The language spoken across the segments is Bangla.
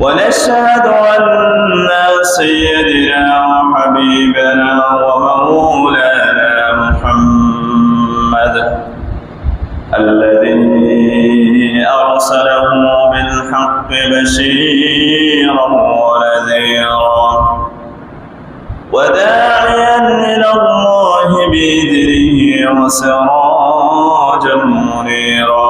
ونشهد أن سيدنا وحبيبنا ومولانا محمد الذي أرسله بالحق بشيرا ونذيرا وداعيا إلى الله بإذنه وسراجا منيرا.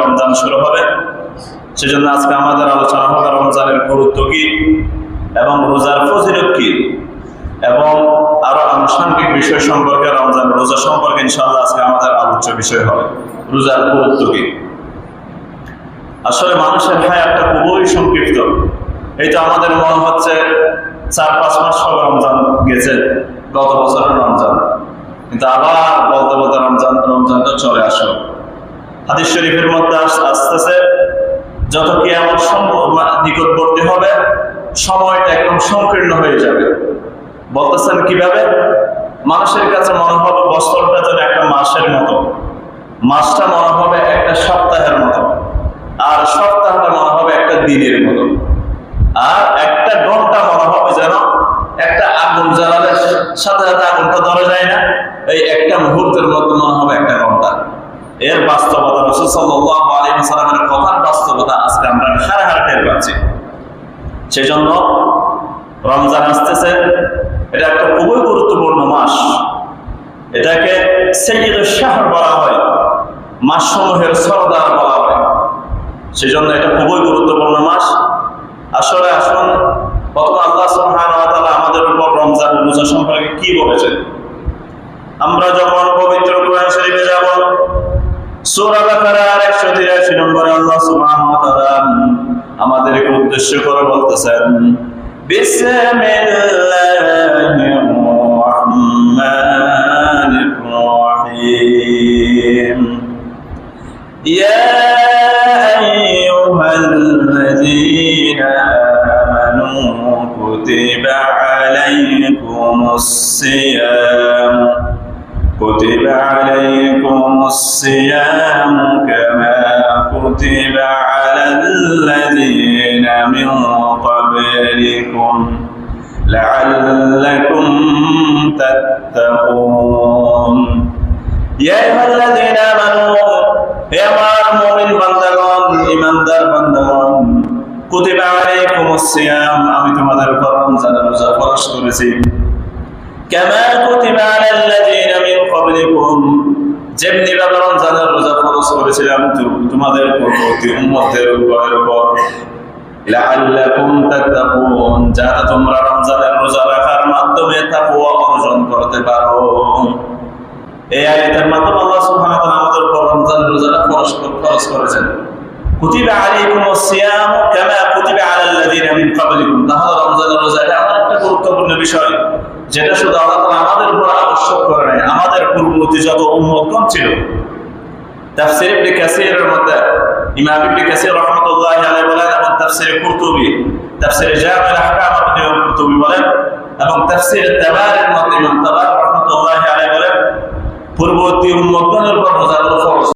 রমজান শুরু হবে, সেজন্য আজকে আমাদের আলোচনা হবে রমজানের গুরুত্ব কি এবং রোজার ফজিলত কি এবং আরও আনুষঙ্গিক বিষয় সম্পর্কে, রমজান রোজা সম্পর্কে ইনশাল্লাহ আজকে আমাদের আলোচ্য বিষয় হবে। রোজার গুরুত্ব কি? আসলে মানুষের হায়াতটা খুবই সংক্ষিপ্ত। এটা আমাদের মনে হচ্ছে চার, পাঁচ মাস সব রমজান গেছে, গত বছরের রমজান। কিন্তু আবার বলতে বলতে রমজান, রমজানটা চলে আসলো। হাদিস শরীফের মধ্যে আস- আসতেছে, যত কি আমার সম্ভব নিকটবর্তী হবে, সময়টা একদম সংকীর্ণ হয়ে যাবে। বলতেছেন কীভাবে? মানুষের কাছে মনে হবে বছরটা যেন একটা মাসের মতো। মাসটা মনে হবে একটা সপ্তাহের মতো আর সপ্তাহটা মনে হবে একটা দিনের মতো আর একটা ঘণ্টা মনে হবে যেন একটা আগুন জ্বালালে সাথে সাথে আগুনটা ধরা যায় না। এই একটা মুহূর্তের মধ্যে মনে হবে একটা ঘণ্টা। এর বাস্তবতা রসুল সাল্লাহ কথার বাস্তবতা আজকে আমরা হারে হারে টের পাচ্ছি। সেই জন্য রমজান আসতেছে। এটা একটা খুবই গুরুত্বপূর্ণ মাস। এটাকে সৈয়দ শাহর বলা হয় মাস সমূহের সরদার বলা হয়। সেই জন্য এটা খুবই গুরুত্বপূর্ণ মাস আসলে আসুন প্রথম আল্লাহ সুবহানাহু ওয়া তাআলা আমাদের উপর রমজান রোজা সম্পর্কে কি বলেছেন? আমরা যখন পবিত্র কোরআন শরীফে যাব, সূরা বাকারার 183 নম্বরে আল্লাহ সুবহানাহু ওয়া তাআলা আমাদের উদ্দেশ্য করে বলতেছেন বিসমিল্লাহির রাহমানির রাহিম। ইয়া আইয়ুহাল্লাযীনা عليكم الصيام كتب عليكم الصيام كما كتب على الذين من قبلكم لعلكم تتقون يا أيها الذين آمنوا হে আমার মুমিন বান্দাগণ ইমানদার বান্দাগণ কুতিবা আলাইকুমুস সিয়াম আমি তোমাদের উপর রমজানের রোজা ফরজ করেছি কামা কুতিবা আলাল্লাযিনা মিন ক্বাবলিকুম যেমনি রমজানের রোজা ফরজ করেছিলাম তোমাদের পূর্ববর্তী উম্মতের উপরের উপর লাআল্লাকুম তাত্তাকুন যাতে তোমরা রমজানের রোজা রাখার মাধ্যমে তাকওয়া অর্জন করতে পারো। এই আয়াতের মাধ্যমে আল্লাহ আমাদের উপর রমজানের রোজাটা ফরজ ফরজ করেছেন। কুতিবা আলাইকুমুস সিয়াম কামা কুতিবা আলাল্লাযিনা মিন ক্বাবলিকুম। তাহলে রমজানের রোজা এটা একটা গুরুত্বপূর্ণ বিষয়। যেটা শুধু আল্লাহ তাআলা আমাদের উপর আবশ্যক করে নাই, আমাদের পূর্ববর্তী যত উম্মতগণ ছিল। তাফসীর ইবনে কাসীরের মধ্যে ইমাম ইবনে কাসির রাহমাতুল্লাহি আলাইহি এবং তাফসীরে কুরতুবী, তাফসীরে জামিউল আহকাম আপনি কুরতুবী বলেন এবং তাফসীরে তাবারির মধ্যে ইমাম তাবার রাহমাতুল্লাহি পূর্ববর্তী উম্মতগণের উপর রোজাগুলো ফরজ।